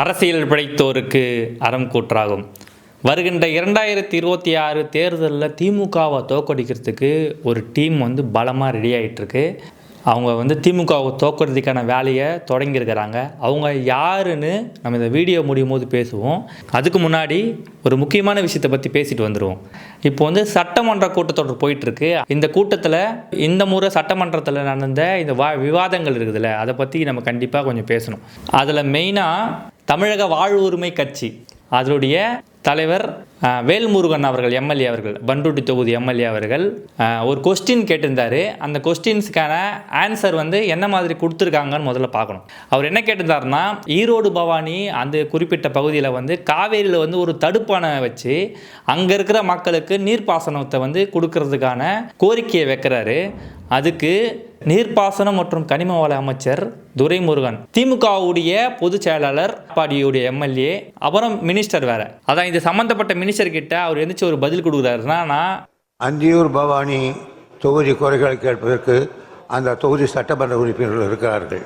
அரசியல் பிழைத்தோருக்கு அறம் கூற்றாகும். வருகின்ற இரண்டாயிரத்தி இருபத்தி ஆறு தேர்தலில் திமுகவை தோக்கடிக்கிறதுக்கு ஒரு டீம் வந்து பலமாக ரெடி ஆகிட்டுருக்கு அவங்க வந்து திமுகவை தோக்கடிக்கிறதுக்கான வேலையை தொடங்கியிருக்கிறாங்க. அவங்க யாருன்னு நம்ம இந்த வீடியோ முடியும் போது பேசுவோம். அதுக்கு முன்னாடி ஒரு முக்கியமான விஷயத்தை பற்றி பேசிட்டு வந்துடுவோம் இப்போ வந்து சட்டமன்ற கூட்டத்தொடர் போயிட்டுருக்கு. இந்த கூட்டத்தில் இந்த முறை சட்டமன்றத்தில் நடந்த இந்த வா விவாதங்கள் இருக்குதுல்ல அதை பற்றி நம்ம கண்டிப்பாக கொஞ்சம் பேசணும். அதில் மெயினாக தமிழக வாழ்வுரிமை கட்சி அதனுடைய தலைவர் வேல்முருகன் அவர்கள் எம்எல்ஏ அவர்கள் பண்ருட்டி தொகுதி எம்எல்ஏ அவர்கள் ஒரு கொஸ்டின் கேட்டிருந்தார். அந்த கொஸ்டின்ஸுக்கான ஆன்சர் வந்து என்ன மாதிரி கொடுத்துருக்காங்கன்னு முதல்ல பார்க்கணும். அவர் என்ன கேட்டிருந்தாருன்னா ஈரோடு பவானி அந்த குறிப்பிட்ட பகுதியில் வந்து காவேரியில் வந்து ஒரு தடுப்பானை வச்சு அங்கே இருக்கிற மக்களுக்கு நீர்ப்பாசனத்தை வந்து கொடுக்கறதுக்கான கோரிக்கையை வைக்கிறாரு. அதுக்கு நீர்ப்பாசனம் மற்றும் கனிம வள அமைச்சர் துரைமுருகன் திமுகவுடைய பொதுச் செயலாளர் பாடியுடைய எம்எல்ஏ அப்புறம் மினிஸ்டர் வேற. அதான் இது சம்பந்தப்பட்ட மினிஸ்டர் கிட்ட அவர் எந்திரிச்சு ஒரு பதில் கொடுக்குறாருன்னா நான் அந்தியூர் பவானி தொகுதி குறைகளை கேட்பதற்கு அந்த தொகுதி சட்டமன்ற உறுப்பினர்கள் இருக்கிறார்கள்.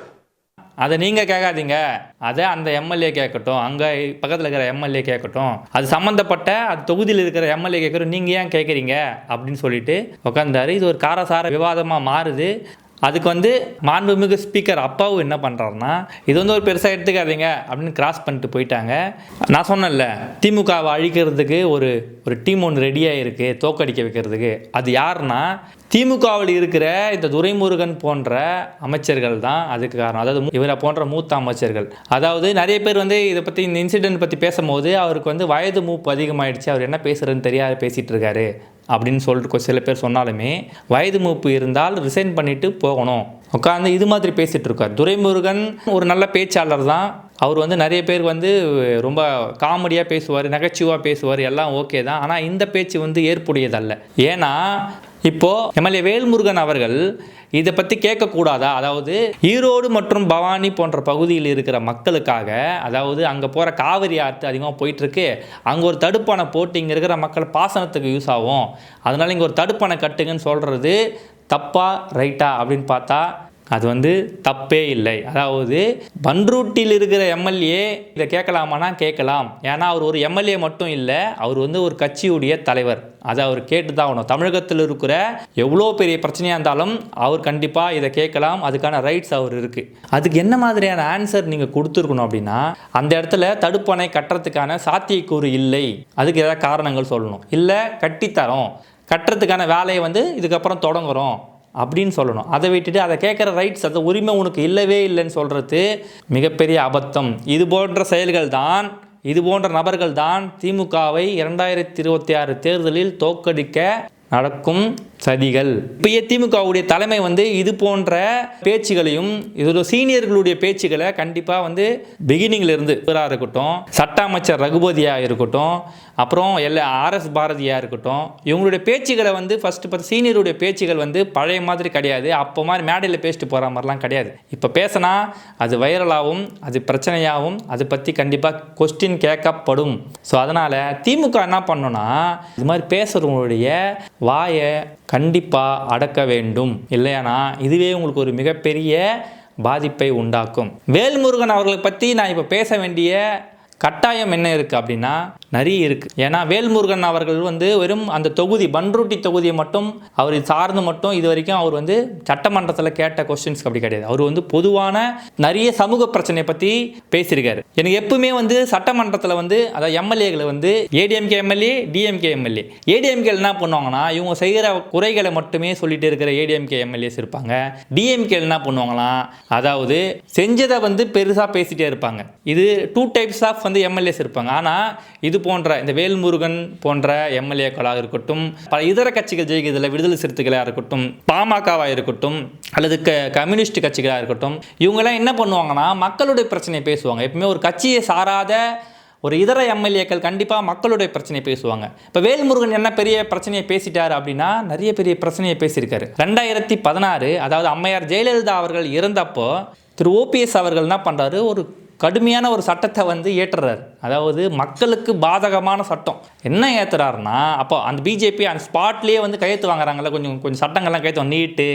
அதை நீங்கள் கேட்காதீங்க. அதை அந்த எம்எல்ஏ கேட்கட்டும். அங்கே பக்கத்தில் இருக்கிற எம்எல்ஏ கேட்கட்டும். அது சம்மந்தப்பட்ட அது தொகுதியில் இருக்கிற எம்எல்ஏ கேட்குறோம் நீங்கள் ஏன் கேட்குறீங்க? அப்படின்னு சொல்லிட்டு உட்காந்தாரு இது ஒரு காரசார விவாதமாக மாறுது. அதுக்கு வந்து மாண்புமிகு ஸ்பீக்கர் அப்பாவும் என்ன பண்ணுறாருன்னா இது வந்து ஒரு பெருசாக எடுத்துக்காதீங்க அப்படின்னு கிராஸ் பண்ணிட்டு போயிட்டாங்க. நான் சொன்னேன்ல திமுகவை அழிக்கிறதுக்கு ஒரு ஒரு டீம் ஒன்று ரெடியாக இருக்குது தோக்கடிக்க வைக்கிறதுக்கு. அது யாருன்னா திமுகவில் இருக்கிற இந்த துரைமுருகன் போன்ற அமைச்சர்கள் தான் அதுக்கு காரணம். அதாவது இவரை போன்ற மூத்த அமைச்சர்கள். அதாவது நிறைய பேர் வந்து இதை பற்றி இந்த இன்சிடென்ட் பற்றி பேசும்போது அவருக்கு வந்து வயது மூப்பு அதிகமாயிடுச்சு. அவர் என்ன பேசுறதுன்னு தெரியாது பேசிகிட்டு இருக்காரு. அப்படின்னு சொல்லிட்டு சில பேர் சொன்னாலுமே வயது மூப்பு இருந்தால் ரிசைன் பண்ணிட்டு போகணும். உட்காந்து இது மாதிரி பேசிகிட்டு இருக்கார். துரைமுருகன் ஒரு நல்ல பேச்சாளர் தான். அவர் வந்து நிறைய பேர் வந்து ரொம்ப காமெடியாக பேசுவார் நகைச்சுவாக பேசுவார் எல்லாம் ஓகே தான். ஆனால் இந்த பேச்சு வந்து ஏற்புடையதல்ல. ஏன்னா இப்போது எம்எல்ஏ வேல்முருகன் அவர்கள் இதை பற்றி கேட்கக்கூடாதா? அதாவது ஈரோடு மற்றும் பவானி போன்ற பகுதியில் இருக்கிற மக்களுக்காக அதாவது அங்கே போகிற காவிரி ஆற்று அதிகமாக போயிட்டுருக்கு. அங்கே ஒரு தடுப்பணை போட்டு இங்கே இருக்கிற மக்கள் பாசனத்துக்கு யூஸ் ஆகும். அதனால் இங்கே ஒரு தடுப்பணை கட்டுங்கன்னு சொல்கிறது தப்பா ரைட்டா அப்படின்னு பார்த்தா அது வந்து தப்பே இல்லை. அதாவது பன்ரூட்டில் இருக்கிற எம்எல்ஏ இதை கேட்கலாமானா கேட்கலாம். ஏன்னா அவர் ஒரு எம்எல்ஏ மட்டும் இல்லை அவர் வந்து ஒரு கட்சியுடைய தலைவர். அதை அவர் கேட்டு தான் ஆகணும். தமிழகத்தில் இருக்கிற எவ்வளோ பெரிய பிரச்சனையாக இருந்தாலும் அவர் கண்டிப்பாக இதை கேட்கலாம். அதுக்கான ரைட்ஸ் அவர் இருக்குது அதுக்கு என்ன மாதிரியான ஆன்சர் நீங்கள் கொடுத்துருக்கணும் அப்படின்னா அந்த இடத்துல தடுப்பணை கட்டுறதுக்கான சாத்தியக்கூறு இல்லை. அதுக்கு ஏதாவது காரணங்கள் சொல்லணும். இல்லை கட்டித்தரோம். கட்டுறதுக்கான வேலையை வந்து இதுக்கப்புறம் தொடங்குறோம். அப்படின்னு சொல்லணும். அதை விட்டுட்டு அதை கேட்குற ரைட்ஸ் அந்த உரிமை உனக்கு இல்லவே இல்லைன்னு சொல்கிறது மிகப்பெரிய அபத்தம். இது போன்ற செயல்கள் தான் இது போன்ற நபர்கள் தான் திமுகவை இரண்டாயிரத்தி இருபத்தி ஆறு தேர்தலில் தோற்கடிக்க நடக்கும் சதிகள். இப்பயே திமுகவுடைய தலைமை வந்து இது போன்ற பேச்சுகளையும் இதோட சீனியர்களுடைய பேச்சுகளை கண்டிப்பாக வந்து பிகினிங்ல இருந்து இவராக இருக்கட்டும் சட்ட அமைச்சர் ரகுபதியாக இருக்கட்டும் அப்புறம் எல்லா ஆர்எஸ் பாரதியாக இருக்கட்டும் இவங்களுடைய பேச்சுகளை வந்து ஃபஸ்ட்டு பார்த்து சீனியருடைய பேச்சுகள் வந்து பழைய மாதிரி கிடையாது. அப்போ மாதிரி மேடையில் பேசிட்டு போகிற மாதிரிலாம் கிடையாது. இப்போ பேசினா அது வைரலாகவும் அது பிரச்சனையாகவும் அதை பற்றி கண்டிப்பாக கொஸ்டின் கேட்கப்படும். ஸோ அதனால் திமுக என்ன பண்ணுன்னா இது மாதிரி பேசுகிறவங்களுடைய வாயை கண்டிப்பாக அடக்க வேண்டும். இல்லையானா இதுவே உங்களுக்கு ஒரு மிகப்பெரிய பாதிப்பை உண்டாக்கும். வேல்முருகன் அவர்களை பற்றி நான் இப்போ பேச வேண்டிய கட்டாயம் என்ன இருக்குது அப்படின்னா நிறைய இருக்குது ஏன்னா வேல்முருகன் அவர்கள் வந்து வெறும் அந்த தொகுதி பன்ருட்டி தொகுதியை மட்டும் அவர் சார்ந்து மட்டும் இது வரைக்கும் அவர் வந்து சட்டமன்றத்தில் கேட்ட கொஸ்டின்ஸ் அப்படி கிடையாது. அவர் வந்து பொதுவான நிறைய சமூக பிரச்சனையை பற்றி பேசியிருக்காரு. எனக்கு எப்பவுமே வந்து சட்டமன்றத்தில் வந்து அதாவது எம்எல்ஏகளை வந்து ஏடிஎம்கே எம்எல்ஏ டிஎம்கே எம்எல்ஏ. ஏடிஎம்கே என்ன பண்ணுவாங்கன்னா இவங்க செய்கிற குறைகளை மட்டுமே சொல்லிட்டு இருக்கிற ஏடிஎம்கே எம்எல்ஏஸ் இருப்பாங்க. டிஎம்கே என்ன பண்ணுவாங்கன்னா அதாவது செஞ்சதை வந்து பெருசாக பேசிட்டே இருப்பாங்க. இது டூ டைப்ஸ் ஆஃப் வந்து எம்எல்ஏஸ் இருப்பாங்க. ஆனால் இது போன்ற இந்த வேல்முருகன் போன்ற எம்எல்ஏக்களாக இருக்கட்டும் பல இதர கட்சிகள் ஜெயிக்கிறதுல விடுதலை சிறுத்தைகளாக இருக்கட்டும் பாமகவாக இருக்கட்டும் அல்லது க கம்யூனிஸ்ட் கட்சிகளாக இருக்கட்டும் இவங்கெல்லாம் என்ன பண்ணுவாங்கன்னா மக்களுடைய பிரச்சனையை பேசுவாங்க. எப்பவுமே ஒரு கட்சியை சாராத ஒரு இதர எம்எல்ஏக்கள் கண்டிப்பாக மக்களுடைய பிரச்சனையை பேசுவாங்க. இப்போ வேல்முருகன் என்ன பெரிய பிரச்சனையை பேசிட்டார் அப்படின்னா நிறைய பெரிய பிரச்சனையை பேசியிருக்காரு. ரெண்டாயிரத்தி பதினாறு அதாவது அம்மையார் ஜெயலலிதா அவர்கள் இறந்தப்போ திரு ஓபிஎஸ் அவர்கள் என்ன பண்ணுறாரு ஒரு கடுமையான ஒரு சட்டத்தை வந்து ஏற்றுறாரு. அதாவது மக்களுக்கு பாதகமான சட்டம். என்ன ஏற்றுறாருன்னா அப்போ அந்த பிஜேபி அந்த ஸ்பாட்லேயே வந்து கையெழுத்து வாங்குறாங்கல்ல கொஞ்சம் கொஞ்சம் சட்டங்கள்லாம் கையெழுத்து நீட்டு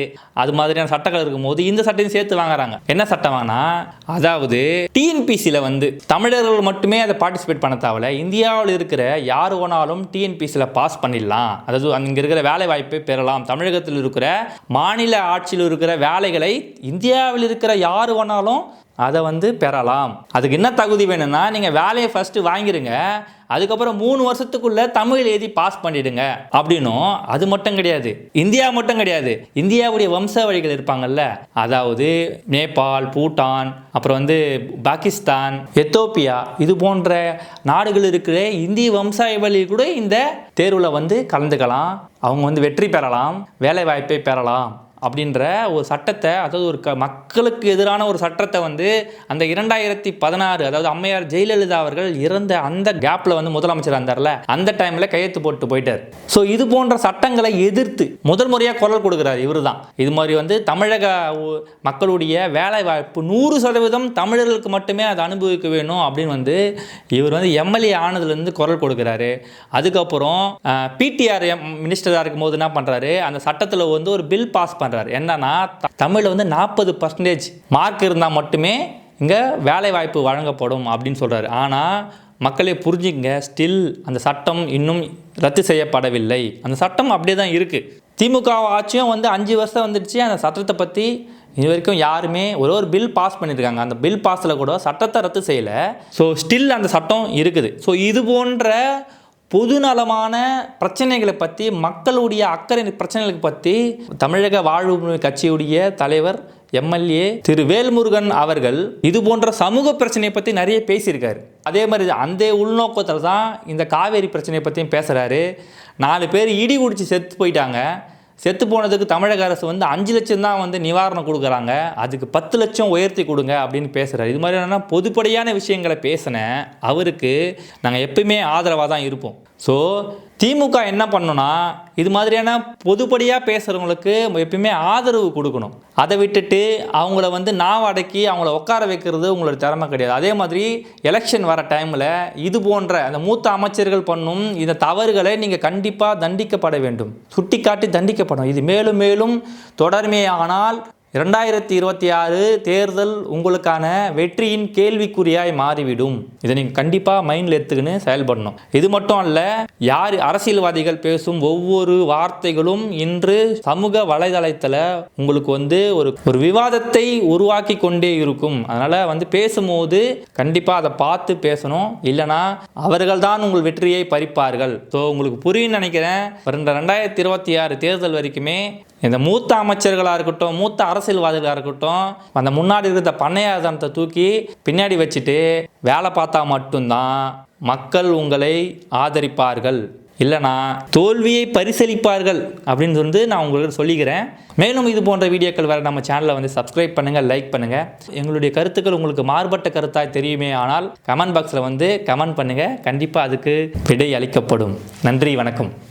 அது மாதிரியான சட்டங்கள் இருக்கும்போது இந்த சட்டையும் சேர்த்து வாங்குறாங்க. என்ன சட்டம் வாங்கினா அதாவது டிஎன்பிசியில் வந்து தமிழர்கள் மட்டுமே அதை பார்ட்டிசிபேட் பண்ண தேவையில்ல இந்தியாவில் இருக்கிற யார் வேணாலும் டிஎன்பிசியில் பாஸ் பண்ணிடலாம். அதாவது அங்கே இருக்கிற வேலை வாய்ப்பை பெறலாம். தமிழகத்தில் இருக்கிற மாநில ஆட்சியில் இருக்கிற வேலைகளை இந்தியாவில் இருக்கிற யார் வேணாலும் அதை வந்து பெறலாம். அதுக்கு என்ன தகுதி வேணும்னா நீங்கள் வேலையை ஃபஸ்ட்டு வாங்கிடுங்க அதுக்கப்புறம் மூணு வருஷத்துக்குள்ளே தமிழ் எழுதி பாஸ் பண்ணிடுங்க. அப்படின்னும் அது மட்டும் கிடையாது. இந்தியா மட்டும் கிடையாது. இந்தியாவுடைய வம்சாவழிகள் இருப்பாங்கல்ல. அதாவது நேபாள் பூட்டான் அப்புறம் வந்து பாகிஸ்தான் எத்தோப்பியா இது போன்ற நாடுகள் இருக்கிற இந்திய வம்சாவளி கூட இந்த தேர்வில் வந்து கலந்துக்கலாம். அவங்க வந்து வெற்றி பெறலாம். வேலை வாய்ப்பை பெறலாம். அப்படின்ற ஒரு சட்டத்தை அதாவது ஒரு க மக்களுக்கு எதிரான ஒரு சட்டத்தை வந்து அந்த இரண்டாயிரத்தி பதினாறு அதாவது அம்மையார் ஜெயலலிதா அவர்கள் இறந்த அந்த கேப்பில் வந்து முதலமைச்சர் இருந்தார்ல அந்த டைமில் கையெழுத்து போட்டு போயிட்டார். ஸோ இது போன்ற சட்டங்களை எதிர்த்து முதல் முறையாக குரல் கொடுக்குறாரு இவர் தான் இது மாதிரி வந்து தமிழக மக்களுடைய வேலை வாய்ப்பு நூறு சதவீதம் தமிழர்களுக்கு மட்டுமே அதை அனுபவிக்க வேணும் அப்படின்னு வந்து இவர் வந்து எம்எல்ஏ ஆனதுலேருந்து குரல் கொடுக்குறாரு. அதுக்கப்புறம் பிடிஆர் மினிஸ்டராக இருக்கும்போது என்ன பண்ணுறாரு அந்த சட்டத்தில் வந்து ஒரு பில் பாஸ் பண்ணுறாரு என்னன்னா தமிழில் வந்து நாற்பது பர்சன்டேஜ் மார்க் இருந்தால் மட்டுமே இங்கே வேலை வாய்ப்பு வழங்கப்படும் அப்படின்னு சொல்கிறாரு ஆனால் மக்களே புரிஞ்சுங்க ஸ்டில் அந்த சட்டம் இன்னும் ரத்து செய்யப்படவில்லை. அந்த சட்டம் அப்படியே தான் இருக்குது திமுக ஆட்சியும் வந்து அஞ்சு வருஷம் வந்துடுச்சு. அந்த சட்டத்தை பற்றி இது வரைக்கும் யாருமே ஒரு ஒரு பில் பாஸ் பண்ணியிருக்காங்க. அந்த பில் பாஸில் கூட சட்டத்தை ரத்து செய்யலை. ஸோ ஸ்டில் அந்த சட்டம் இருக்குது. ஸோ இது போன்ற பொதுநலமான பிரச்சனைகளை பற்றி மக்களுடைய அக்கறை பிரச்சனைகளை பற்றி தமிழக வாழ்வு கட்சியுடைய தலைவர் எம்எல்ஏ திரு வேல்முருகன் அவர்கள் இது போன்ற சமூக பிரச்சனையை பற்றி நிறைய பேசியிருக்காரு. அதே மாதிரி அந்த உள்நோக்கத்தில் தான் இந்த காவேரி பிரச்சனையை பற்றியும் பேசுகிறாரு நாலு பேர் இடி குடிச்சு செத்து போயிட்டாங்க. செத்து போனதுக்கு தமிழக அரசு வந்து அஞ்சு லட்சம் தான் வந்து நிவாரணம் கொடுக்குறாங்க. அதுக்கு பத்து லட்சம் உயர்த்தி கொடுங்க அப்படின்னு பேசுகிறார் இது மாதிரி என்னென்னா பொதுப்படையான விஷயங்களை பேசின அவருக்கு நாங்கள் எப்பயுமே ஆதரவாக தான் இருப்போம். ஸோ திமுக என்ன பண்ணணும்னா இது மாதிரியான பொதுப்படியாக பேசுகிறவங்களுக்கு எப்பயுமே ஆதரவு கொடுக்கணும். அதை விட்டுட்டு அவங்கள வந்து நான் அடக்கி அவங்கள உட்கார வைக்கிறது உங்களோட திறமை கிடையாது. அதே மாதிரி எலெக்ஷன் வர டைமில் இது போன்ற அந்த மூத்த அமைச்சர்கள் பண்ணும் இந்த தவறுகளை நீங்கள் கண்டிப்பாக தண்டிக்கப்பட வேண்டும். சுட்டிக்காட்டி தண்டிக்கப்படும் இது மேலும் மேலும் தொடர்மையானால் இரண்டாயிரத்தி இருபத்தி ஆறு தேர்தல் உங்களுக்கான வெற்றியின் கேள்விக்குறியாய் மாறிவிடும். இதை நீங்கள் கண்டிப்பாக மைண்டில் எடுத்துக்கின்னு செயல்படணும். இது மட்டும் அல்ல யார் அரசியல்வாதிகள் பேசும் ஒவ்வொரு வார்த்தைகளும் இன்று சமூக வலைதளத்தில் உங்களுக்கு வந்து ஒரு ஒரு விவாதத்தை உருவாக்கி கொண்டே இருக்கும். அதனால் வந்து பேசும்போது கண்டிப்பாக அதை பார்த்து பேசணும். இல்லைனா அவர்கள் தான் உங்கள் வெற்றியை பறிப்பார்கள். ஸோ உங்களுக்கு புரியும் நினைக்கிறேன். ரெண்டு ரெண்டாயிரத்தி இருபத்தி ஆறு தேர்தல் வரைக்குமே இந்த மூத்த அமைச்சர்களாக இருக்கட்டும் மூத்த அரசியல்வாதிகளாக இருக்கட்டும் அந்த முன்னாடி இருக்கிற பண்ணையாதனத்தை தூக்கி பின்னாடி வச்சுட்டு வேலை பார்த்தா மட்டும்தான் மக்கள் உங்களை ஆதரிப்பார்கள். இல்லைனா தோல்வியை பரிசீலிப்பார்கள் அப்படின்னு வந்து நான் உங்களுக்கு சொல்லிக்கிறேன். மேலும் இது போன்ற வீடியோக்கள் வர நம்ம சேனலை வந்து சப்ஸ்கிரைப் பண்ணுங்கள் லைக் பண்ணுங்கள் எங்களுடைய கருத்துக்கள் உங்களுக்கு மாறுபட்ட கருத்தாக தெரியுமே ஆனால் கமெண்ட் பாக்ஸில் வந்து கமெண்ட் பண்ணுங்கள் கண்டிப்பாக அதுக்கு விடை அளிக்கப்படும். நன்றி வணக்கம்.